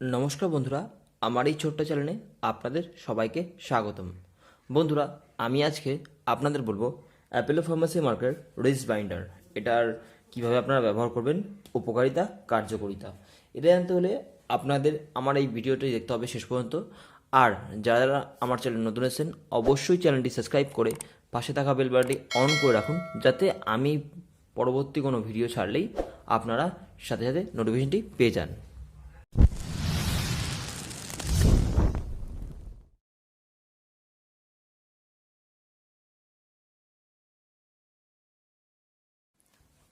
নমস্কার বন্ধুরা, আমার এই ছোট্ট চ্যানেলে আপনাদের সবাইকে স্বাগতম। বন্ধুরা, আমি আজকে আপনাদের বলব Apollo pharmacy market wrist binder এটার কীভাবে আপনারা ব্যবহার করবেন, উপকারিতা, কার্যকারিতা। এটা জানতে হলে আপনাদের আমার এই ভিডিওটি দেখতে হবে শেষ পর্যন্ত। আর যারা যারা আমার চ্যানেল নতুন এসেছেন, অবশ্যই চ্যানেলটি সাবস্ক্রাইব করে পাশে থাকা বেল অন করে রাখুন, যাতে আমি পরবর্তী কোনো ভিডিও ছাড়লেই আপনারা সাথে সাথে নোটিফিকেশনটি পেয়ে যান।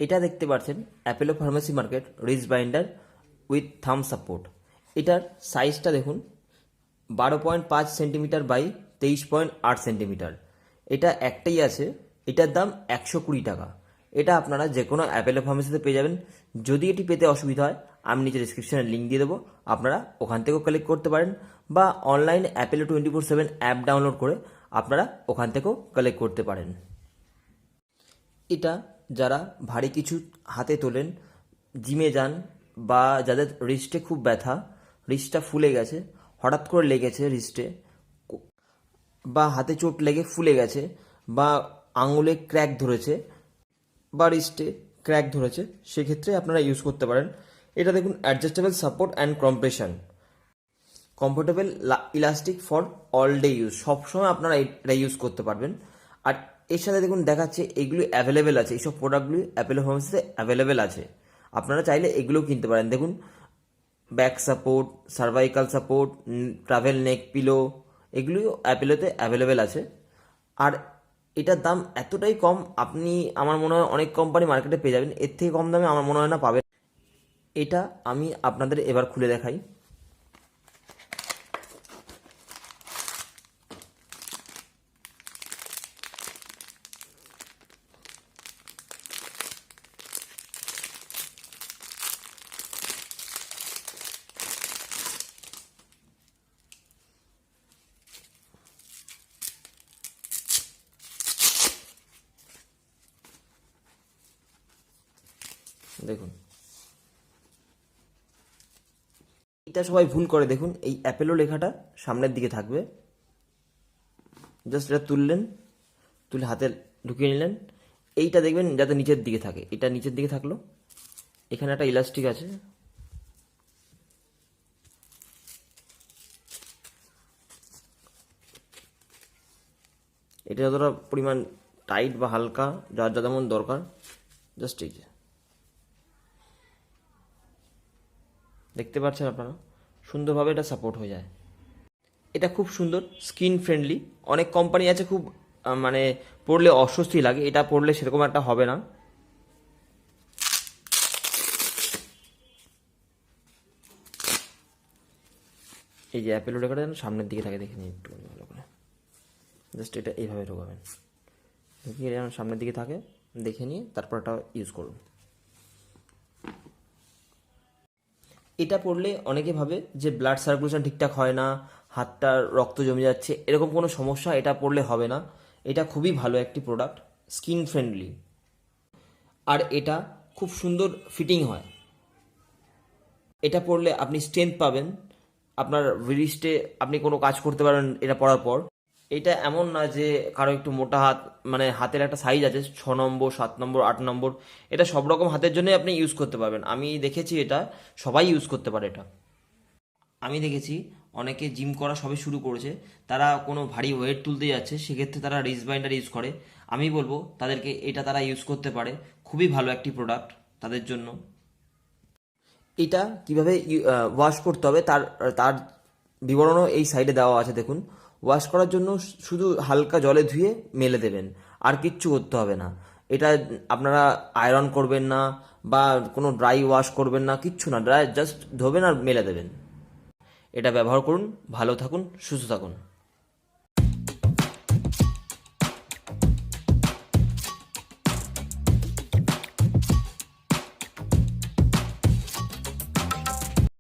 এটা দেখতে পাচ্ছেন Apollo pharmacy market wrist binder with thumb support এটার সাইজটা দেখুন, বারো পয়েন্ট পাঁচ সেন্টিমিটার বাই তেইশ পয়েন্ট আট সেন্টিমিটার এটা একটাই আছে, এটার দাম একশো কুড়ি টাকা। এটা আপনারা যে কোনো অ্যাপেলো ফার্মেসিতে পেয়ে যাবেন। যদি এটি পেতে অসুবিধা হয়, আমি নিচে ডিসক্রিপশনে লিঙ্ক দিয়ে দেবো, আপনারা ওখান থেকেও কালেক্ট করতে পারেন বা অনলাইনে Apollo twenty four seven app download করে আপনারা ওখান থেকেও কালেক্ট করতে পারেন। এটা যারা ভারী কিছু হাতে তোলেন, জিমে যান বা যাদের রিস্টে খুব ব্যথা রিস্টটা ফুলে গেছে, হঠাৎ করে লেগেছে রিস্টে বা হাতে চোট লেগে ফুলে গেছে, বা আঙুলে ক্র্যাক ধরেছে, বা রিস্টে ক্র্যাক ধরেছে, সেক্ষেত্রে আপনারা ইউজ করতে পারেন। এটা দেখুন adjustable support and compression comfortable elastic for all day use সবসময় আপনারা এটা ইউজ করতে পারবেন। আর এর সাথে দেখুন দেখাচ্ছে এগুলো অ্যাভেলেবেল আছে। এইসব প্রোডাক্টগুলি অ্যাপেলো ফার্মেসিতে অ্যাভেলেবেল আছে। আপনারা চাইলে এগুলোও কিনতে পারেন। দেখুন back support cervical support travel neck pillow এগুলিও অ্যাপেলোতে অ্যাভেলেবেল আছে। আর এটার দাম এতটাই কম, আপনি, আমার মনে হয় অনেক কোম্পানি মার্কেটে পেয়ে যাবেন। এর থেকে কম দামে আমার মনে হয় না পাবেন। এটা আমি আপনাদের এবার খুলে দেখাই। দেখুন। এটা সবাই ভুল করে, দেখুন, এই অ্যাপেলো লেখাটা সামনের দিকে থাকবে। জাস্ট এটা তুললেন, তুলে হাতে ঢুকিয়ে নিলেন। এইটা দেখবেন যাতে নিচের দিকে থাকে। এটা নিচের দিকে থাকল। এখানে একটা ইলাস্টিক আছে। এটা যতটা পরিমাণ টাইট বা হালকা, যার যা যেমন দরকার, জাস্ট এই যে। দেখতে পাচ্ছেন আপনারা? সুন্দরভাবে এটা সাপোর্ট হয়ে যায়। এটা খুব সুন্দর স্কিন ফ্রেন্ডলি অনেক কোম্পানি আছে খুব মানে পড়লে অস্বস্তি লাগে, এটা পড়লে সেরকম একটা হবে না। এই যে অ্যাপেলো লেখাটা যেন সামনের দিকে থাকে, দেখে নিন একটু ভালো করে। জাস্ট এটা এইভাবে ঢোকাবেন। ঢুকিয়ে যেন সামনের দিকে থাকে, দেখে নিয়ে তারপর এটা ইউজ করুন। এটা পড়লে অনেকে ভাবে যে ব্লাড সার্কুলেশন ঠিকঠাক হয় না, হাতটার রক্ত জমে যাচ্ছে, এরকম কোনো সমস্যা এটা পড়লে হবে না। এটা খুবই ভালো একটি প্রোডাক্ট স্কিন ফ্রেন্ডলি আর এটা খুব সুন্দর ফিটিং হয়। এটা পড়লে আপনি স্ট্রেংথ পাবেন। আপনার রিস্টে আপনি কোনো কাজ করতে পারেন এটা পড়ার পর। এটা এমন না যে কারও একটু মোটা হাত মানে হাতের একটা সাইজ আছে, ছ নম্বর, সাত নম্বর, আট নম্বর, এটা সব রকম হাতের জন্যই আপনি ইউজ করতে পারবেন। আমি দেখেছি এটা, সবাই ইউজ করতে পারে এটা। আমি দেখেছি অনেকে জিম করা সবে শুরু করেছে, তারা কোনো ভারী ওয়েট তুলতে যাচ্ছে, সেক্ষেত্রে তারা রিস বাইন্ডার ইউজ করে। আমি বলব, তাদেরকে এটা তারা ইউজ করতে পারে। খুবই ভালো একটি প্রোডাক্ট তাদের জন্য। এটা কীভাবে ওয়াশ করতে হবে, তার তার বিবরণও এই সাইডে দেওয়া আছে, দেখুন। ওয়াশ করার জন্য শুধু হালকা জলে ধুয়ে মেলে দেবেন। আর কিচ্ছু করতে হবে না। এটা আপনারা আয়রন করবেন না বা কোনো ড্রাই ওয়াশ করবেন না, কিচ্ছু না। ড্রাই জাস্ট ধোবেন আর মেলে দেবেন। এটা ব্যবহার করুন, ভালো থাকুন, সুস্থ থাকুন।